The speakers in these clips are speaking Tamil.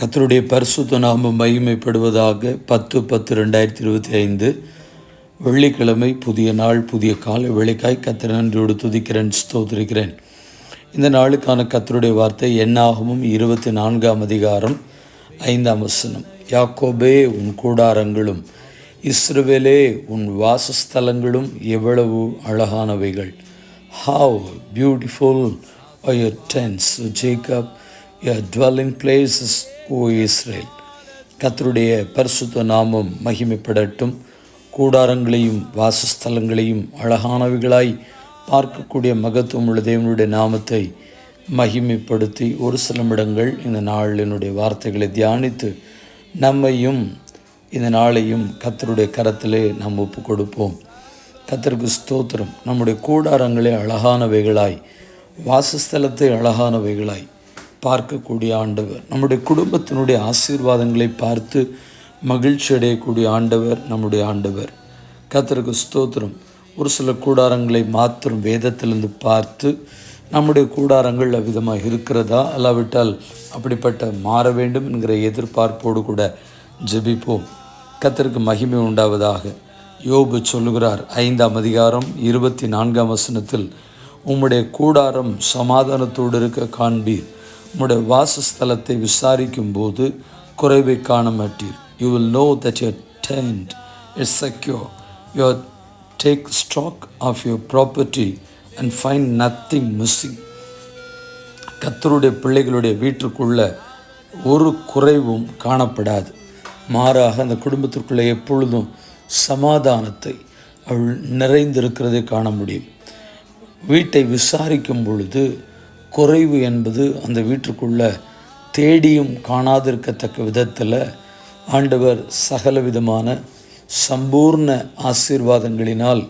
கத்தருடைய பரிசுத்த நாமம் மகிமைப்படுவதாக பத்து பத்து ரெண்டாயிரத்தி இருபத்தி ஐந்து வெள்ளிக்கிழமை புதிய நாள் புதிய கால வேலைக்காய் கத்திர நன்றியோடு துதிக்கிறேன் ஸ்தோத்திருக்கிறேன். இந்த நாளுக்கான கத்தருடைய வார்த்தை என்னாகவும் இருபத்தி நான்காம் அதிகாரம் ஐந்தாம் வசனம். யாக்கோபே உன் கூடாரங்களும் இஸ்ரவேலே உன் வாசஸ்தலங்களும் எவ்வளவு அழகானவைகள். How beautiful are your tents Jacob Jacob, your places O Israel கத்தருடைய பரிசுத்த நாமம் மகிமைப்படட்டும். கூடாரங்களையும் வாசஸ்தலங்களையும் அழகானவைகளாய் பார்க்கக்கூடிய மகத்துவம் உள்ள தேவனுடைய நாமத்தை மகிமைப்படுத்தி ஒரு சில இடங்கள் இந்த நாளினுடைய வார்த்தைகளை தியானித்து நம்மையும் இந்த நாளையும் கத்தருடைய கரத்திலே நாம் ஒப்பு கொடுப்போம் கத்தருக்கு ஸ்தோத்திரம். நம்முடைய கூடாரங்களே அழகானவைகளாய் வாசஸ்தலத்தை அழகானவைகளாய் பார்க்கக்கூடிய ஆண்டவர். நம்முடைய குடும்பத்தினுடைய ஆசீர்வாதங்களை பார்த்து மகிழ்ச்சி அடையக்கூடிய ஆண்டவர் நம்முடைய ஆண்டவர். கத்தருக்கு ஸ்தோத்திரம். ஒரு சில கூடாரங்களை மாத்திரம் வேதத்திலிருந்து பார்த்து நம்முடைய கூடாரங்கள் அவ்விதமாக இருக்கிறதா? அல்லாவிட்டால் அப்படிப்பட்ட மாற வேண்டும் என்கிற எதிர்பார்ப்போடு கூட ஜெபிப்போம். கத்தருக்கு மகிமை உண்டாவதாக. யோபு சொல்லுகிறார் ஐந்தாம் அதிகாரம் இருபத்தி நான்காம் வசனத்தில் உம்முடைய கூடாரம் சமாதானத்தோடு இருக்க காண்பீர். உங்களுடைய வாசஸ்தலத்தை விசாரிக்கும் போது குறைவை காண மாட்டீர் you will know that your tent is secure your take stock of your property and find nothing missing கத்தருடைய பிள்ளைகளுடைய வீட்டிற்குள்ள ஒரு குறைவும் காணப்படாது. மாறாக அந்த குடும்பத்திற்குள்ளே எப்பொழுதும் சமாதானத்தை அவள் நிறைந்திருக்கிறதை காண முடியும். வீட்டை விசாரிக்கும் பொழுது குறைவு என்பது அந்த வீட்டுக்குள்ள தேடியும் காணாதிருக்கத்தக்க விதத்தில் ஆண்டவர் சகல விதமான சம்பூர்ண ஆசீர்வாதங்களினால்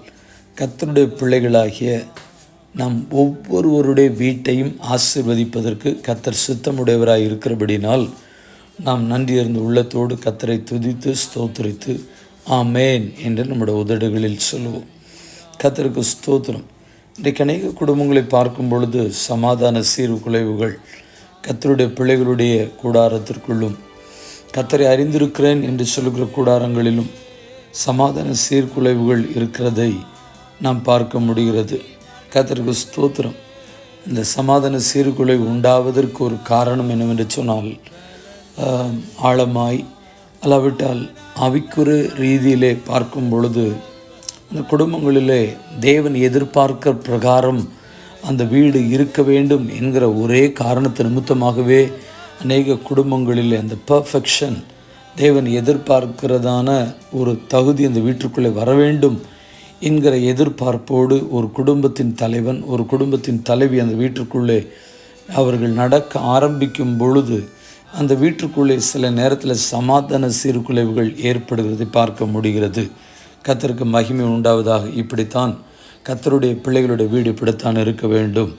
கத்தருடைய பிள்ளைகளாகிய நம் ஒவ்வொருவருடைய வீட்டையும் ஆசிர்வதிப்பதற்கு கத்தர் சித்தமுடையவராக இருக்கிறபடினால் நாம் நன்றியறிந்த உள்ளத்தோடு கத்தரை துதித்து ஸ்தோத்திரித்து ஆமேன் என்று நம்முடைய உதடுகளில் சொல்லுவோம். கத்தருக்கு ஸ்தோத்திரம். இன்றைக்கு அநேக குடும்பங்களை பார்க்கும் பொழுது சமாதான சீர்குலைவுகள் கத்தருடைய பிள்ளைகளுடைய கூடாரத்திற்குள்ளும் கத்தரை அறிந்திருக்கிறேன் என்று சொல்லுகிற கூடாரங்களிலும் சமாதான சீர்குலைவுகள் இருக்கிறதை நாம் பார்க்க முடிகிறது. கத்தருக்கு ஸ்தோத்திரம். இந்த சமாதான சீர்குலைவு உண்டாவதற்கு ஒரு காரணம் என்னவென்று சொன்னால் ஆழமாய் அல்லாவிட்டால் அவிக்குறு ரீதியிலே பார்க்கும் பொழுது அந்த குடும்பங்களிலே தேவன் எதிர்பார்க்க பிரகாரம் அந்த வீடு இருக்க வேண்டும் என்கிற ஒரே காரணத்து நிமித்தமாகவே அநேக குடும்பங்களில் அந்த பர்ஃபெக்ஷன் தேவன் எதிர்பார்க்கிறதான ஒரு தகுதி அந்த வீட்டிற்குள்ளே வர வேண்டும் என்கிற எதிர்பார்ப்போடு ஒரு குடும்பத்தின் தலைவன் ஒரு குடும்பத்தின் தலைவி அந்த வீட்டிற்குள்ளே அவர்கள் நடக்க ஆரம்பிக்கும் பொழுது அந்த வீட்டிற்குள்ளே சில நேரத்தில் சமாதான சீர்குலைவுகள் ஏற்படுகிறதை பார்க்க முடிகிறது. கத்தருக்கு மகிமை உண்டாவதாக இப்படித்தான் கத்தருடைய பிள்ளைகளுடைய வீடு இப்படித்தான் இருக்க வேண்டும்.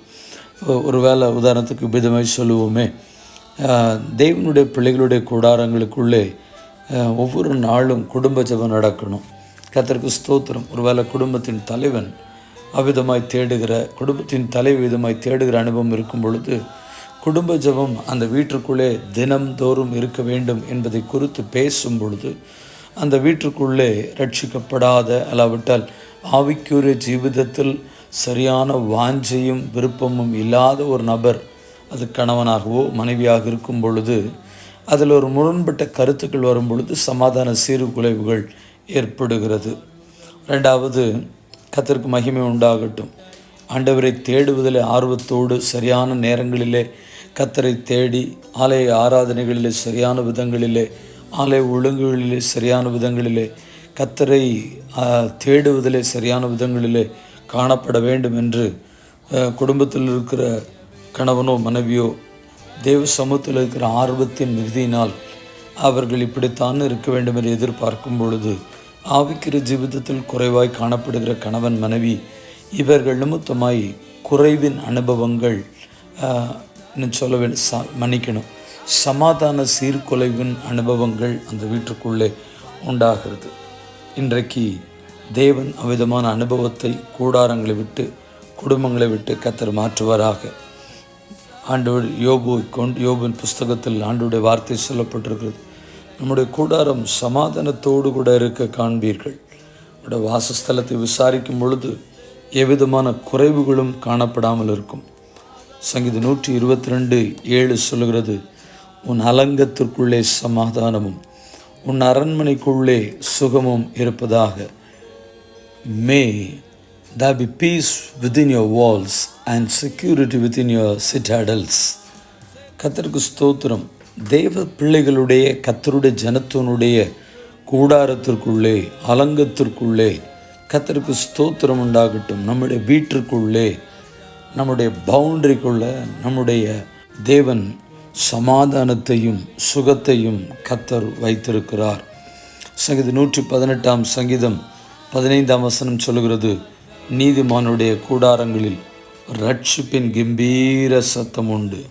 ஒருவேளை உதாரணத்துக்கு விதமாய் சொல்லுவோமே தெய்வனுடைய பிள்ளைகளுடைய கூடாரங்களுக்குள்ளே ஒவ்வொரு நாளும் குடும்ப ஜபம் நடக்கணும். கத்தருக்கு ஸ்தோத்திரம். ஒருவேளை குடும்பத்தின் தலைவன் அவ்விதமாய் தேடுகிற குடும்பத்தின் தலைவிதமாய் தேடுகிற அனுபவம் இருக்கும் பொழுது குடும்ப ஜபம் அந்த வீட்டிற்குள்ளே தினம்தோறும் இருக்க வேண்டும் என்பதை குறித்து பேசும் பொழுது அந்த வீட்டிற்குள்ளே ரட்சிக்கப்படாத அல்லாவிட்டால் ஆவிக்குரிய ஜீவிதத்தில் சரியான வாஞ்சையும் விருப்பமும் இல்லாத ஒரு நபர் அது கணவனாகவோ மனைவியாக இருக்கும் பொழுது அதில் ஒரு முரண்பட்ட கருத்துக்கள் வரும் பொழுது சமாதான சீர்குலைவுகள் ஏற்படுகிறது. ரெண்டாவது கத்திற்கு மகிமை உண்டாகட்டும். ஆண்டவரை தேடுவதில் ஆர்வத்தோடு சரியான நேரங்களிலே கத்தரை தேடி ஆலய ஆராதனைகளிலே சரியான விதங்களிலே ஆலை ஒழுங்குகளிலே சரியான விதங்களிலே கத்தரை தேடுவதிலே சரியான விதங்களிலே காணப்பட வேண்டும் என்று குடும்பத்தில் இருக்கிற கணவனோ மனைவியோ தேவ சமூகத்தில் இருக்கிற ஆர்வத்தின் மிகுதியினால் அவர்கள் இப்படித்தான் இருக்க வேண்டும் என்று எதிர்பார்க்கும் பொழுது ஆவிக்கிற ஜீவிதத்தில் குறைவாய் காணப்படுகிற கணவன் மனைவி இவர்கள் நிமித்தமாய் குறைவின் அனுபவங்கள் சொல்ல வேண்டும் மன்னிக்கணும். சமாதான சீர்குலைவின் அனுபவங்கள் அந்த வீட்டுக்குள்ளே உண்டாகிறது. இன்றைக்கு தேவன் அவ்விதமான அனுபவத்தை கூடாரங்களை விட்டு குடும்பங்களை விட்டு கத்தர் மாற்றுவாராக. ஆண்டு யோபு கொண்டு யோபின் புஸ்தகத்தில் ஆண்டுடைய வார்த்தை சொல்லப்பட்டிருக்கிறது. நம்முடைய கூடாரம் சமாதானத்தோடு கூட இருக்க காண்பீர்கள். நம்முடைய வாசஸ்தலத்தை விசாரிக்கும் பொழுது எவ்விதமான குறைவுகளும் காணப்படாமல் இருக்கும். சங்கீத நூற்றி இருபத்தி ரெண்டு ஏழு சொல்லுகிறது உன் அலங்கத்திற்குள்ளே சமாதானமும் உன் அரண்மனைக்குள்ளே சுகமும் இருப்பதாக. May there be peace within your walls and security within your citadels கத்தருக்கு ஸ்தோத்திரம். தேவ பிள்ளைகளுடைய கத்தருடைய ஜனத்தினுடைய கூடாரத்திற்குள்ளே அலங்கத்திற்குள்ளே கத்தருக்கு ஸ்தோத்திரம் உண்டாகட்டும். நம்முடைய வீட்டிற்குள்ளே நம்முடைய பவுண்டரிக்குள்ளே நம்முடைய தேவன் சமாதானத்தையும் சுகத்தையும் கத்தர் வைத்திருக்கிறார். சங்கீதம் நூற்றி பதினெட்டாம் சங்கீதம் பதினைந்தாம் வசனம் சொல்கிறது நீதிமானுடைய கூடாரங்களில் ரட்சிப்பின் கம்பீர சத்தம் உண்டு.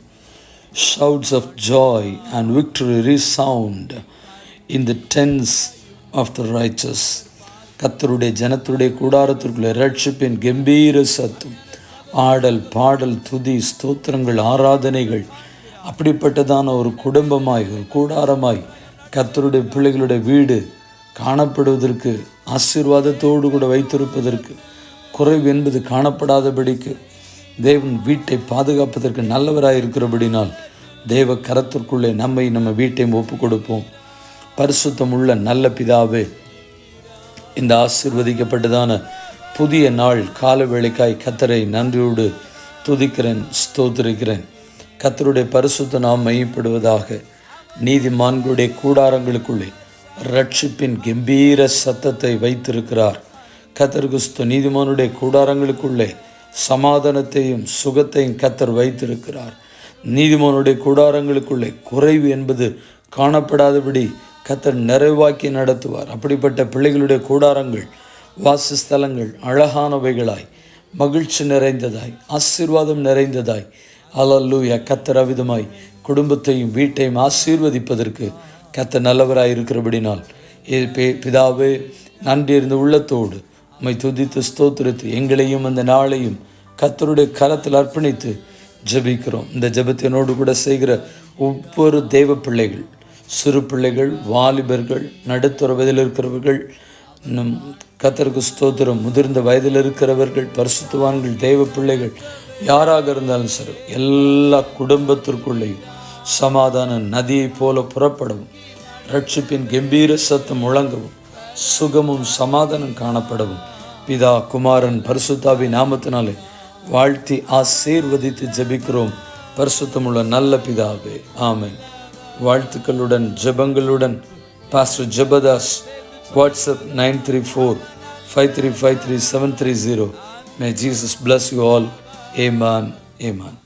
Shouts of joy and victory resound in the tents of the righteous கத்தருடைய ஜனத்துடைய கூடாரத்திற்குள்ளே ரட்சிப்பின் கம்பீர சத்தம் ஆடல் பாடல் துதி ஸ்தோத்திரங்கள் ஆராதனைகள் அப்படிப்பட்டதான ஒரு குடும்பமாய் ஒரு கூடாரமாய் கத்தருடைய பிள்ளைகளுடைய வீடு காணப்படுவதற்கு ஆசீர்வாதத்தோடு கூட வைத்திருப்பதற்கு குறைவு என்பது காணப்படாதபடிக்கு தேவன் வீட்டை பாதுகாப்பதற்கு நல்லவராக இருக்கிறபடினால் தேவ கரத்திற்குள்ளே நம்மை நம்ம வீட்டையும் ஒப்பு கொடுப்போம் பரிசுத்தம் உள்ள நல்ல பிதாவே இந்த ஆசிர்வதிக்கப்பட்டதான புதிய நாள் கால வேலைக்காய் கத்தரை நன்றியோடு துதிக்கிறேன் ஸ்தோத்திருக்கிறேன். கத்தருடைய பரிசுத்த நாம் மையப்படுவதாக நீதிமான்களுடைய கூடாரங்களுக்குள்ளே ரட்சிப்பின் கம்பீர சத்தத்தை வைத்திருக்கிறார். கத்தர்குஸ்து நீதிமானுடைய கூடாரங்களுக்குள்ளே சமாதானத்தையும் சுகத்தையும் கத்தர் வைத்திருக்கிறார். நீதிமானுடைய கூடாரங்களுக்குள்ளே குறைவு என்பது காணப்படாதபடி கத்தர் நிறைவாக்கி நடத்துவார். அப்படிப்பட்ட பிள்ளைகளுடைய கூடாரங்கள் வாசஸ்தலங்கள் அழகானவைகளாய் மகிழ்ச்சி நிறைந்ததாய் ஆசீர்வாதம் நிறைந்ததாய் அலல்லூயா கத்தர் அவிதமாய் குடும்பத்தையும் வீட்டையும் ஆசீர்வதிப்பதற்கு கத்த நல்லவராய் இருக்கிறபடினால் ஏ பே- பிதாவே நன்றி இருந்த உள்ளத்தோடு உம்மை துதித்து ஸ்தோத்திரித்து எங்களையும் அந்த நாளையும் கத்தருடைய கரத்தில் அர்ப்பணித்து ஜெபிக்கிறோம். இந்த ஜபத்தினோடு கூட செய்கிற ஒவ்வொரு தெய்வ பிள்ளைகள் சிறு பிள்ளைகள் வாலிபர்கள் நடுத்தர வயதில் இருக்கிறவர்கள் நம் கத்தருக்கு ஸ்தோத்திரம். முதிர்ந்த வயதில் இருக்கிறவர்கள் பரிசுத்துவான்கள் தெய்வ பிள்ளைகள் யாராக இருந்தாலும் சரி எல்லா குடும்பத்திற்குள்ளேயும் சமாதான நதியை போல புறப்படவும் ரட்சிப்பின் கம்பீர சத்தம் முழங்கவும் சுகமும் சமாதானம் காணப்படவும். பிதா குமாரன் பரிசுத்தாவி நாமத்தினாலே வாழ்த்தி ஆசீர்வதித்து ஜபிக்கிறோம். பரிசுத்தமுள்ள நல்ல பிதாவே ஆமேன். வாழ்த்துக்களுடன் ஜெபங்களுடன் pastor Jabadas WhatsApp nine three four five three five three seven three zero may Jesus bless you all Amen. Amen.